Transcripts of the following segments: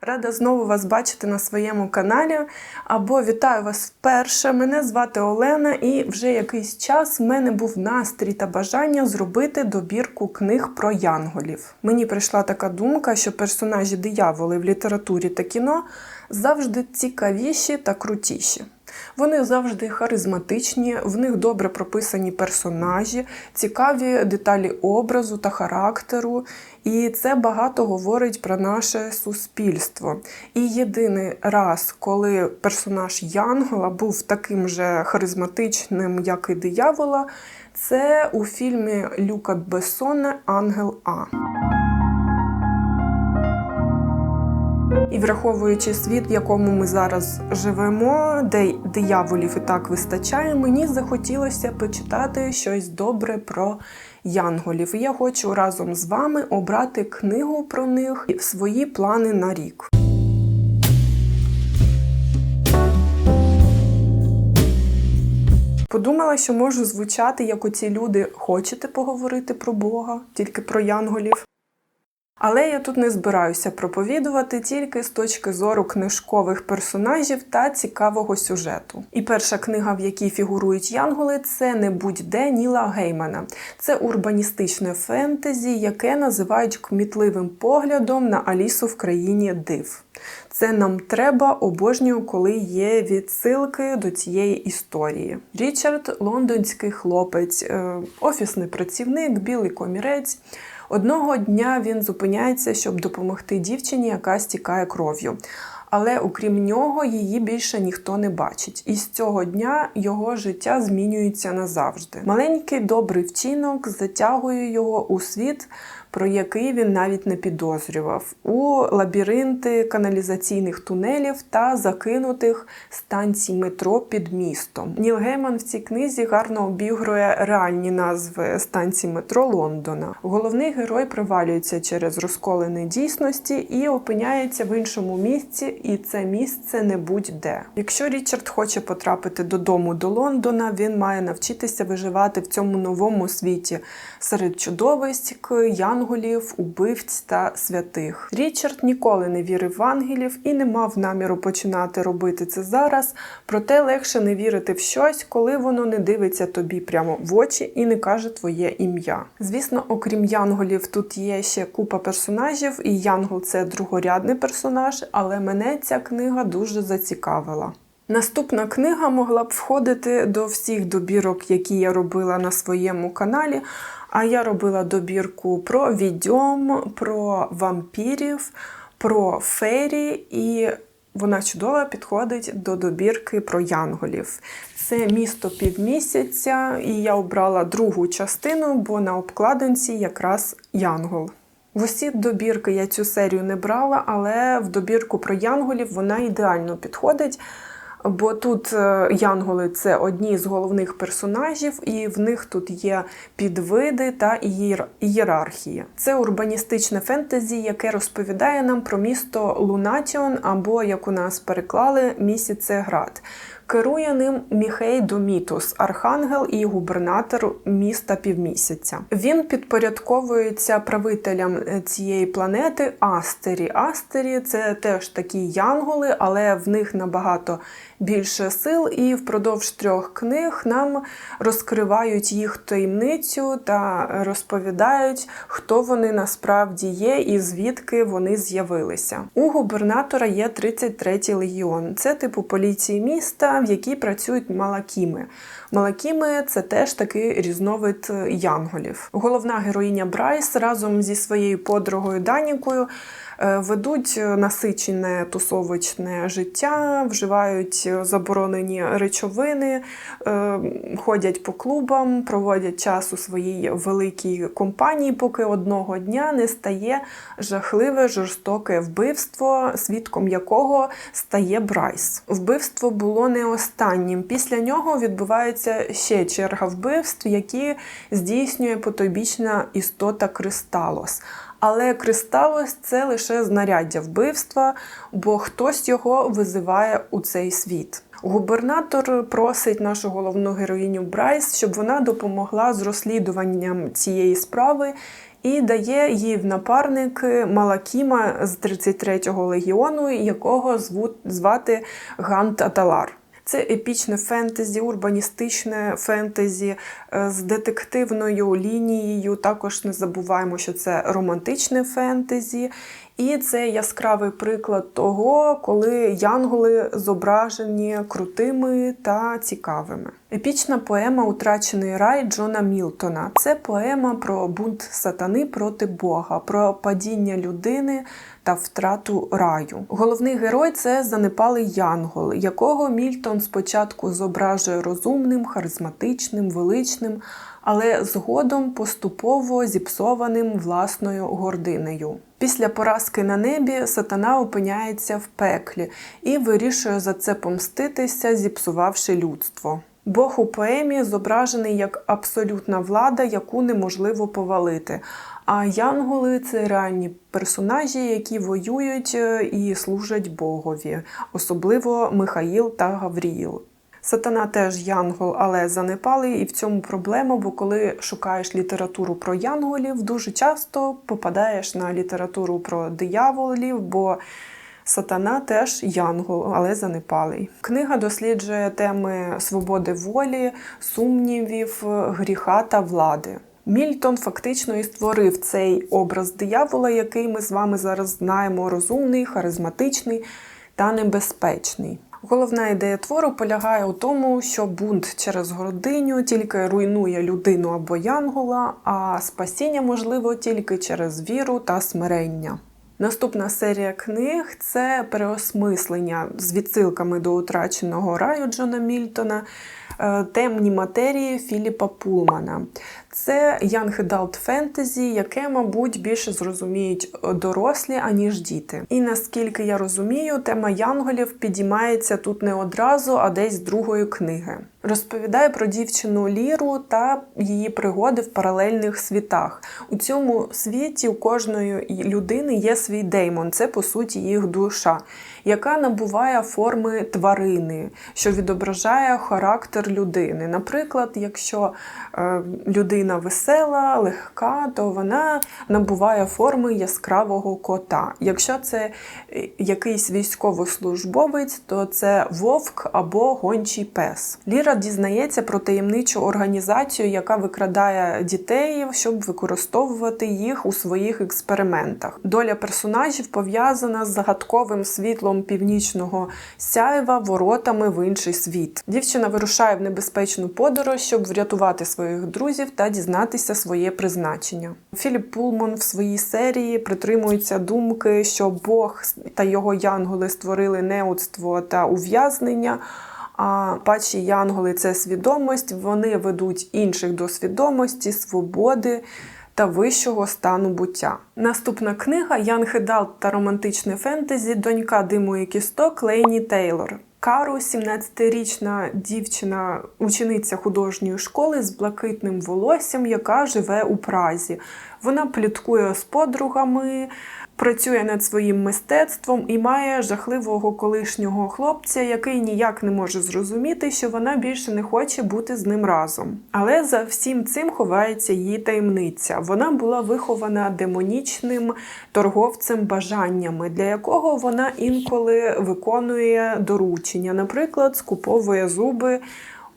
Рада знову вас бачити на своєму каналі. Або вітаю вас вперше. Мене звати Олена, і вже якийсь час в мене був настрій та бажання зробити добірку книг про янголів. Мені прийшла така думка, що персонажі дияволи в літературі та кіно завжди цікавіші та крутіші. Вони завжди харизматичні, в них добре прописані персонажі, цікаві деталі образу та характеру. І це багато говорить про наше суспільство. І єдиний раз, коли персонаж Янгола був таким же харизматичним, як і диявола, це у фільмі Люка Бессона Ангел А. І враховуючи світ, в якому ми зараз живемо, де дияволів і так вистачає, мені захотілося почитати щось добре про янголів. І я хочу разом з вами обрати книгу про них і свої плани на рік. Подумала, що можу звучати, як оці люди хочете поговорити про Бога, тільки про янголів. Але я тут не збираюся проповідувати тільки з точки зору книжкових персонажів та цікавого сюжету. І перша книга, в якій фігурують янголи, це не будь-де Ніла Геймана. Це урбаністичне фентезі, яке називають кмітливим поглядом на Алісу в країні див. Це нам треба обожнюю, коли є відсилки до цієї історії. Річард лондонський хлопець, е, офісний працівник, білий комірець. Одного дня він зупиняється, щоб допомогти дівчині, яка стікає кров'ю. Але окрім нього, її більше ніхто не бачить. І з цього дня його життя змінюється назавжди. Маленький добрий вчинок затягує його у світ, про який він навіть не підозрював, у лабіринти каналізаційних тунелів та закинутих станцій метро під містом. Ніл Гейман в цій книзі гарно обігрує реальні назви станцій метро Лондона. Головний герой провалюється через розколений дійсності і опиняється в іншому місці, і це місце не будь-де. Якщо Річард хоче потрапити додому до Лондона, він має навчитися виживати в цьому новому світі серед чудовиськ, янголів, убивць та святих. Річард ніколи не вірив в ангелів і не мав наміру починати робити це зараз. Проте легше не вірити в щось, коли воно не дивиться тобі прямо в очі і не каже твоє ім'я. Звісно, окрім янголів, тут є ще купа персонажів, і Янгол це другорядний персонаж, але мене ця книга дуже зацікавила. Наступна книга могла б входити до всіх добірок, які я робила на своєму каналі. А я робила добірку про відьом, про вампірів, про фейрі, і вона чудово підходить до добірки про янголів. Це місто півмісяця, і я обрала другу частину, бо на обкладинці якраз янгол. В усі добірки я цю серію не брала, але в добірку про янголів вона ідеально підходить. Бо тут е, янголи це одні з головних персонажів, і в них тут є підвиди та ієрархії. Це урбаністичне фентезі, яке розповідає нам про місто Лунатіон, або як у нас переклали Місяцеград. Керує ним Міхей Домітус, архангел і губернатор міста півмісяця. Він підпорядковується правителям цієї планети Astері. Astері – це теж такі янголи, але в них набагато більше сил, і впродовж трьох книг нам розкривають їх таємницю та розповідають, хто вони насправді є і звідки вони з'явилися. У губернатора є 33-й легіон. Це типу поліції міста, в якій працюють малакіми. Малакіми це теж такий різновид янголів. Головна героїня Брайс разом зі своєю подругою Данікою. Ведуть насичене тусовочне життя, вживають заборонені речовини, ходять по клубам, проводять час у своїй великій компанії, поки одного дня не стає жахливе жорстоке вбивство, свідком якого стає Брайс. Вбивство було не останнім. Після нього відбувається ще черга вбивств, які здійснює потойбічна істота Кристалос. Але Кристалос це лише знаряддя вбивства, бо хтось його визиває у цей світ. Губернатор просить нашу головну героїню Брайс, щоб вона допомогла з розслідуванням цієї справи і дає їй в напарники Малакіма з 33-го легіону, якого звати Гант Аталар. Це епічне фентезі, урбаністичне фентезі е, з детективною лінією. Також не забуваємо, що це романтичне фентезі. І це яскравий приклад того, коли янголи зображені крутими та цікавими. Епічна поема Утрачений рай Джона Мілтона. Це поема про бунт сатани проти Бога, про падіння людини та втрату раю. Головний герой це занепалий янгол, якого Мільтон спочатку зображує розумним, харизматичним, величним, але згодом поступово зіпсованим власною гординею. Після поразки на небі сатана опиняється в пеклі і вирішує за це помститися, зіпсувавши людство. Бог у поемі зображений як абсолютна влада, яку неможливо повалити. А янголи це реальні персонажі, які воюють е, і служать Богові, особливо Михаїл та Гавріїл. Сатана теж янгол, але занепалий, і в цьому проблема, бо коли шукаєш літературу про янголів, дуже часто попадаєш на літературу про дияволів, бо сатана теж янгол, але занепалий. Книга досліджує теми свободи волі, сумнівів, гріха та влади. Мільтон фактично і створив цей образ диявола, який ми з вами зараз знаємо: розумний, харизматичний та небезпечний. Головна ідея твору полягає у тому, що бунт через гординю тільки руйнує людину або янгола, а спасіння можливо тільки через віру та смирення. Наступна серія книг це переосмислення з відсилками до утраченого раю Джона Мільтона, е, темні матерії Філіпа Пулмана. Це Young Adult Fantasy, яке, мабуть, більше зрозуміють дорослі, аніж діти. І наскільки я розумію, тема янголів підіймається тут не одразу, а десь з другої книги. Розповідає про дівчину Ліру та її пригоди в паралельних світах. У цьому світі у кожної людини є свій деймон, це по суті їх душа, яка набуває форми тварини, що відображає характер людини. Наприклад, якщо е, людина весела, легка, то вона набуває форми яскравого кота. Якщо це е, якийсь військовослужбовець, то це вовк або гончий пес. Ліра дізнається про таємничу організацію, яка викрадає дітей, щоб використовувати їх у своїх експериментах. Доля персонажів пов'язана з загадковим світлом північного сяєва воротами в інший світ. Дівчина вирушає в небезпечну подорож, щоб врятувати своїх друзів та дізнатися своє призначення. Філіп Пулман в своїй серії притримується думки, що Бог та його янголи створили неудство та ув'язнення. А пачі янголи це свідомість, вони ведуть інших до свідомості, свободи та вищого стану буття. Наступна книга Ян Хедалт та романтичне фентезі Донька диму і кісток Лейні Тейлор. Кару, 17-річна дівчина, учениця художньої школи з блакитним волоссям, яка живе у Празі. Вона пліткує з подругами, працює над своїм мистецтвом і має жахливого колишнього хлопця, який ніяк не може зрозуміти, що вона більше не хоче бути з ним разом. Але за всім цим ховається її таємниця. Вона була вихована демонічним торговцем бажаннями, для якого вона інколи виконує доручення, наприклад, скуповує зуби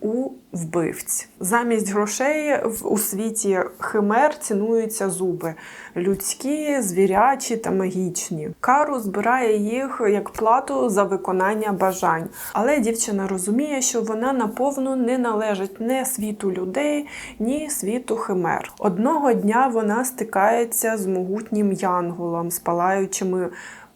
у вбивць. Замість грошей у світі химер цінуються зуби людські, звірячі та магічні. Кару збирає їх як плату за виконання бажань. Але дівчина розуміє, що вона наповну не належить не світу людей, ні світу химер. Одного дня вона стикається з могутнім янголом, з палаючими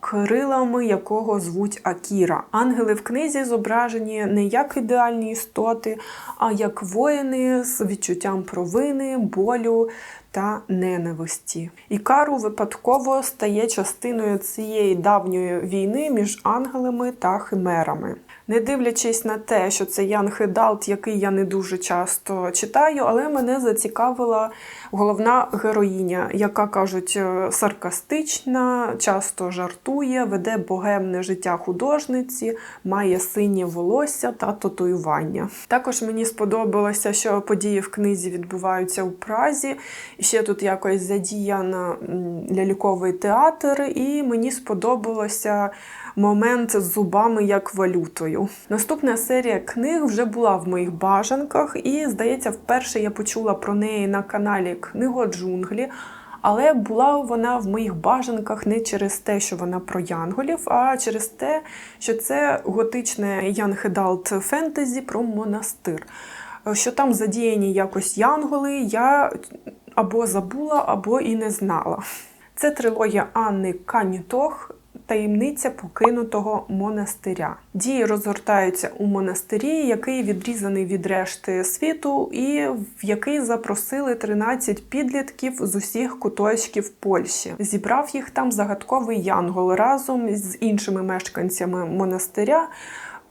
крилами якого звуть Акіра. Ангели в книзі зображені не як ідеальні істоти, а як воїни з відчуттям провини, болю та ненависті. Ікару випадково стає частиною цієї давньої війни між ангелами та химерами. Не дивлячись на те, що це Ян Хедалт, який я не дуже часто читаю, але мене зацікавила головна героїня, яка кажуть, е, саркастична, часто жартує, веде богемне життя художниці, має синє волосся та татуювання. Також мені сподобалося, що події в книзі відбуваються у Празі, Ще тут якось задіяна ляльковий театр, і мені сподобалося момент з зубами як валютою. Наступна серія книг вже була в моїх бажанках, і, здається, вперше я почула про неї на каналі Книго джунглі. Але була вона в моїх бажанках не через те, що вона про янголів, а через те, що це готичне янхедалт фентезі про монастир. Що там задіяні якось янголи, я або забула, або і не знала. Це трилогія Анни Канітох. Таємниця покинутого монастиря. Дії розгортаються у монастирі, який відрізаний від решти світу, і в який запросили 13 підлітків з усіх куточків Польщі. Зібрав їх там загадковий янгол разом з іншими мешканцями монастиря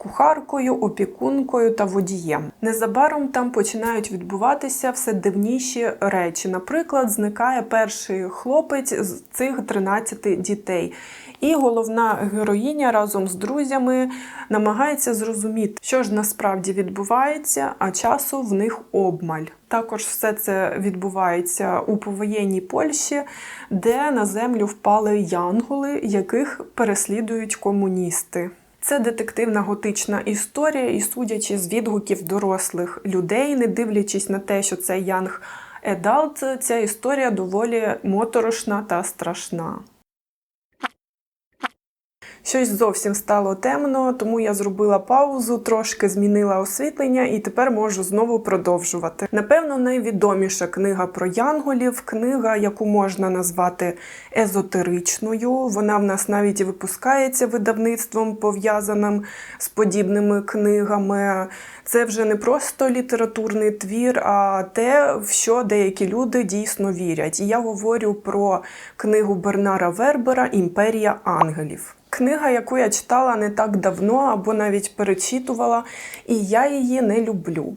кухаркою, опікункою та водієм. Незабаром там починають відбуватися все дивніші речі. Наприклад, зникає перший хлопець з цих 13 дітей. І головна героїня разом з друзями намагається зрозуміти, що ж насправді відбувається, а часу в них обмаль. Також все це відбувається у повоєнній Польщі, де на землю впали янголи, яких переслідують комуністи. Це детективна готична історія, і судячи з відгуків дорослих людей, не дивлячись на те, що це Янг Едалт, ця історія доволі моторошна та страшна. Щось зовсім стало темно, тому я зробила паузу, трошки змінила освітлення і тепер можу знову продовжувати. Напевно, найвідоміша книга про янголів, книга, яку можна назвати езотеричною. Вона в нас навіть і випускається видавництвом, пов'язаним з подібними книгами. Це вже не просто літературний твір, а те, в що деякі люди дійсно вірять. І я говорю про книгу Бернара Вербера Імперія ангелів. Книга, яку я читала не так давно або навіть перечитувала, і я її не люблю.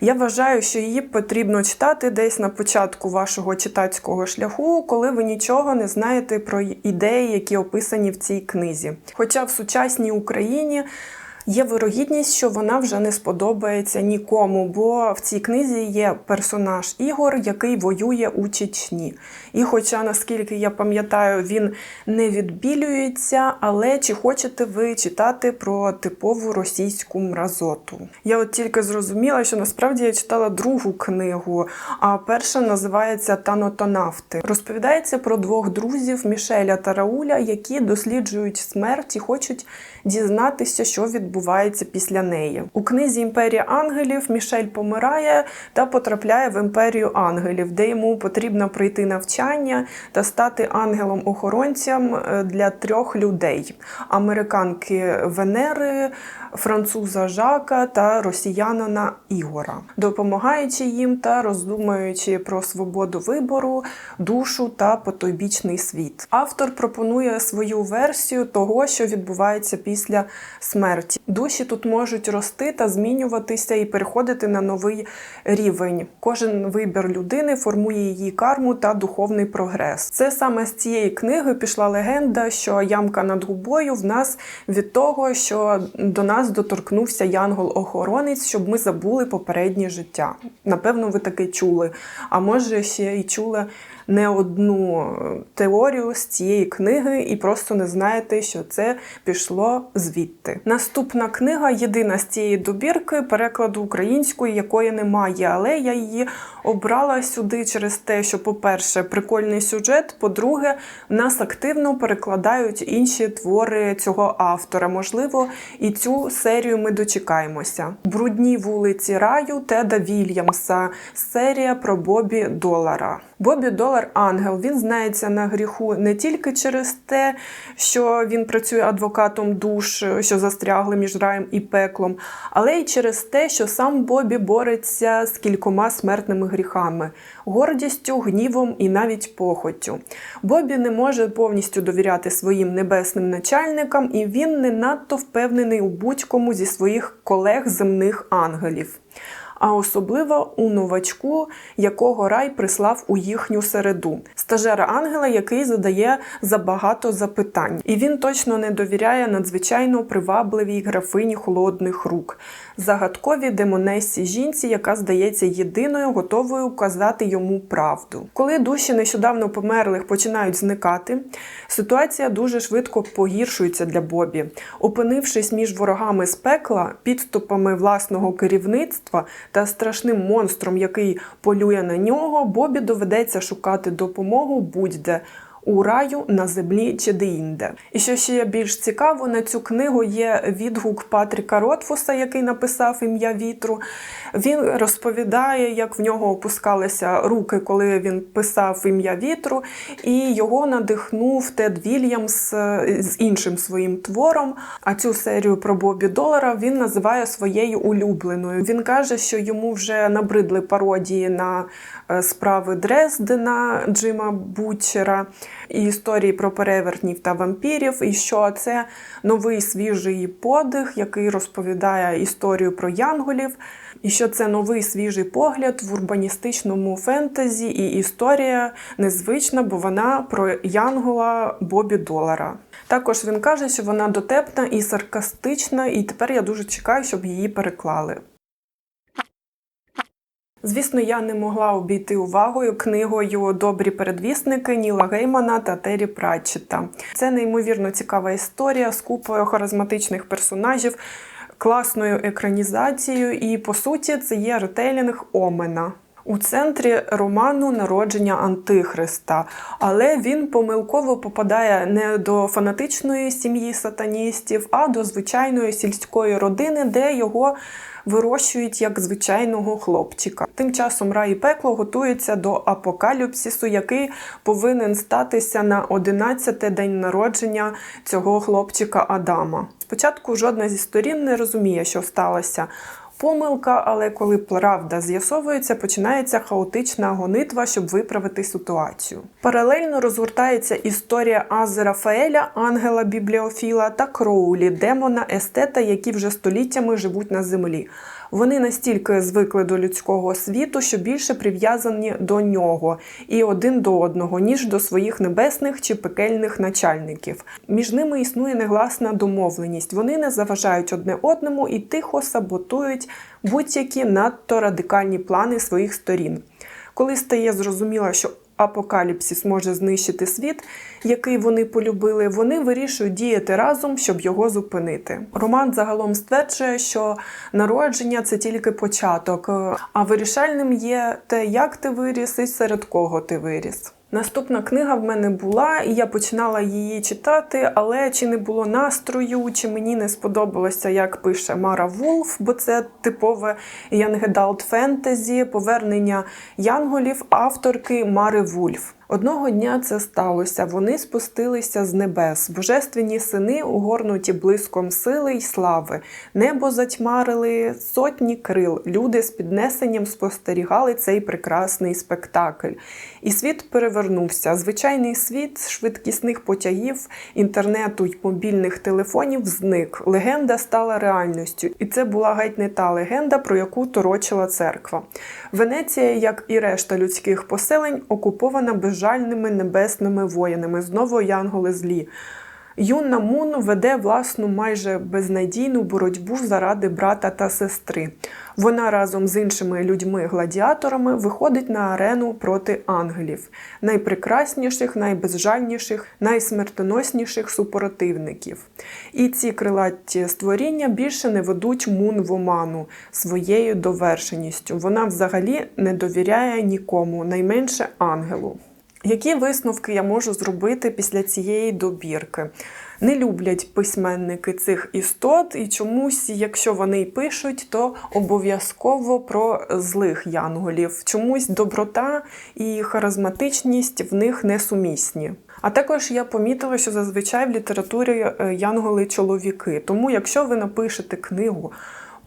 Я вважаю, що її потрібно читати десь на початку вашого читацького шляху, коли ви нічого не знаєте про ідеї, які описані в цій книзі. Хоча в сучасній Україні Є вирогідність, що вона вже не сподобається нікому, бо в цій книзі є персонаж Ігор, який воює у Чечні. І, хоча, наскільки я пам'ятаю, він не відбілюється, але чи хочете ви читати про типову російську мразоту? Я от тільки зрозуміла, що насправді я читала другу книгу, а перша називається Танотонавти. Розповідається про двох друзів Мішеля та Рауля, які досліджують смерть і хочуть дізнатися, що відбувається після неї. У книзі Імперія ангелів Мішель помирає та потрапляє в імперію ангелів, де йому потрібно пройти навчання та стати ангелом-охоронцем е, для трьох людей: американки Венери, француза Жака та росіянина Ігора, допомагаючи їм та роздумуючи про свободу вибору, душу та потойбічний світ. Автор пропонує свою версію того, що відбувається після смерті. Душі тут можуть рости та змінюватися і переходити на новий рівень. Кожен вибір людини формує її карму та духовний прогрес. Це саме з цієї книги пішла легенда, що ямка над губою в нас від того, що до нас доторкнувся янгол-охоронець, щоб ми забули попереднє життя. Напевно, ви таке чули. А може ще й чули не одну теорію з цієї книги і просто не знаєте, що це пішло звідти. Наступна книга єдина з цієї добірки перекладу української, якої немає, але я її обрала сюди через те, що, по-перше, прикольний сюжет, по-друге, нас активно перекладають інші твори цього автора. Можливо, і цю серію ми дочекаємося. Брудні вулиці раю Теда Вільямса. Серія про Бобі Долара. Бобі Долар ангел. Він знається на гріху не тільки через те, що він працює адвокатом душ, що застрягли між раєм і пеклом, але й через те, що сам Бобі бореться з кількома смертними гріхами, гордістю, гнівом і навіть похоттю. Бобі не може повністю довіряти своїм небесним начальникам, і він не надто впевнений у будь-кому зі своїх колег земних ангелів. А особливо у новачку, якого рай прислав у їхню середу. Стажера ангела, який задає забагато запитань, і він точно не довіряє надзвичайно привабливій графині холодних рук, загадковій демонесі жінці, яка здається єдиною, готовою указати йому правду. Коли душі нещодавно померлих починають зникати, ситуація дуже швидко погіршується для Бобі. Опинившись між ворогами з пекла, підступами власного керівництва та страшним монстром, який полює на нього, Бобі доведеться шукати допомогу будь-де. У раю на землі чи де-інде. І що ще більш цікаво, на цю книгу є відгук Патріка Ротфуса, який написав ім'я вітру. Він розповідає, як в нього опускалися руки, коли він писав ім'я вітру, і його надихнув Тед Вільямс е, з іншим своїм твором. А цю серію про Бобі Долара він називає своєю улюбленою. Він каже, що йому вже набридли пародії на е, справи Дрездена Джима Бутчера і історії про перевертнів та вампірів, і що це новий свіжий подих, який розповідає історію про янголів, і що це новий свіжий погляд в урбаністичному фентезі, і історія незвична, бо вона про янгола Бобі Долара. Також він каже, що вона дотепна і саркастична, і тепер я дуже чекаю, щоб її переклали. Звісно, я не могла обійти увагою книгою Добрі передвісники Ніла Геймана та Террі Пратчета. Це неймовірно цікава історія з купою харизматичних персонажів, класною екранізацією, і по суті це є ретейлінг Омена. У центрі роману народження Антихриста, але він помилково попадає не до фанатичної сім'ї сатаністів, а до звичайної сільської родини, де його вирощують як звичайного хлопчика. Тим часом рай і пекло готується до апокаліпсису, який повинен статися на 11-те день народження цього хлопчика Адама. Спочатку жодна зі сторін не розуміє, що сталося. Помилка, але коли правда з'ясовується, починається хаотична гонитва, щоб виправити ситуацію. Паралельно розгортається історія Ази Рафаеля, ангела бібліофіла та Кроулі, демона естета, які вже століттями живуть на землі. Вони настільки звикли до людського світу, що більше прив'язані до нього і один до одного, ніж до своїх небесних чи пекельних начальників. Між ними існує негласна домовленість. Вони не заважають одне одному і тихо саботують будь-які надто радикальні плани своїх сторін. Коли стає зрозуміло, що апокаліпсис може знищити світ, який вони полюбили, вони вирішують діяти разом, щоб його зупинити. Роман загалом стверджує, що народження це тільки початок, а вирішальним є те, як ти виріс і серед кого ти виріс. Наступна книга в мене була, і я починала її читати, але чи не було настрою, чи мені не сподобалося, як пише Мара Вулф, бо це типове янгедалт фентезі, повернення янголів авторки Мари Вульф. Одного дня це сталося. Вони спустилися з небес, божественні сини, угорнуті блиском сили й слави. Небо затьмарили сотні крил. Люди з піднесенням спостерігали цей прекрасний спектакль. І світ перевернувся. Звичайний світ швидкісних потягів, інтернету й мобільних телефонів зник. Легенда стала реальністю, і це була геть не та легенда, про яку торочила церква. Венеція, як і решта людських поселень, окупована безжальними небесними воїнами, знову янголи злі. Юна Мун веде власну майже безнадійну боротьбу заради брата та сестри. Вона разом з іншими людьми-гладіаторами виходить на арену проти ангелів, найпрекрасніших, найбезжальніших, найсмертоносніших супротивників. І ці крилаті створіння більше не ведуть Мун в оману своєю довершеністю. Вона взагалі не довіряє нікому, найменше ангелу. Які висновки я можу зробити після цієї добірки? Не люблять письменники цих істот, і чомусь, якщо вони й пишуть, то обов'язково про злих янголів. Чомусь доброта і харизматичність в них несумісні. А також я помітила, що зазвичай в літературі е, янголи чоловіки. Тому, якщо ви напишете книгу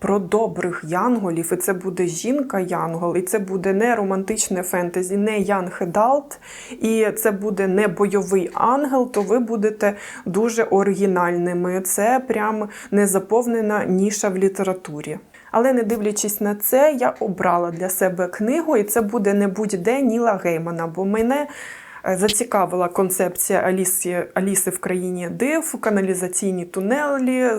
про добрих янголів, і це буде жінка-янгол, і це буде не романтичне фентезі, не Ян Хедалт, і це буде не бойовий ангел, то ви будете дуже оригінальними. Це прям незаповнена ніша в літературі. Але не дивлячись на це, я обрала для себе книгу, і це буде не будь-де Ніла Геймана, бо мене е, зацікавила концепція Алісі, Аліси в країні див, каналізаційні тунелі,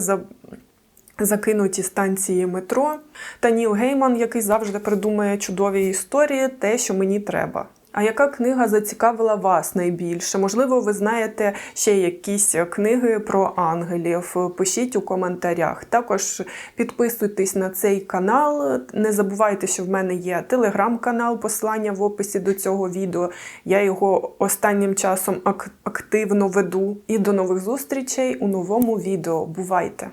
закинуті станції метро. Та Ніл Гейман, який завжди придумує чудові історії, те, що мені треба. А яка книга зацікавила вас найбільше? Можливо, ви знаєте ще якісь книги про ангелів. Пишіть у коментарях. Також підписуйтесь на цей канал. Не забувайте, що в мене є телеграм-канал, посилання в описі до цього відео. Я його останнім часом активно веду. І до нових зустрічей у новому відео. Бувайте!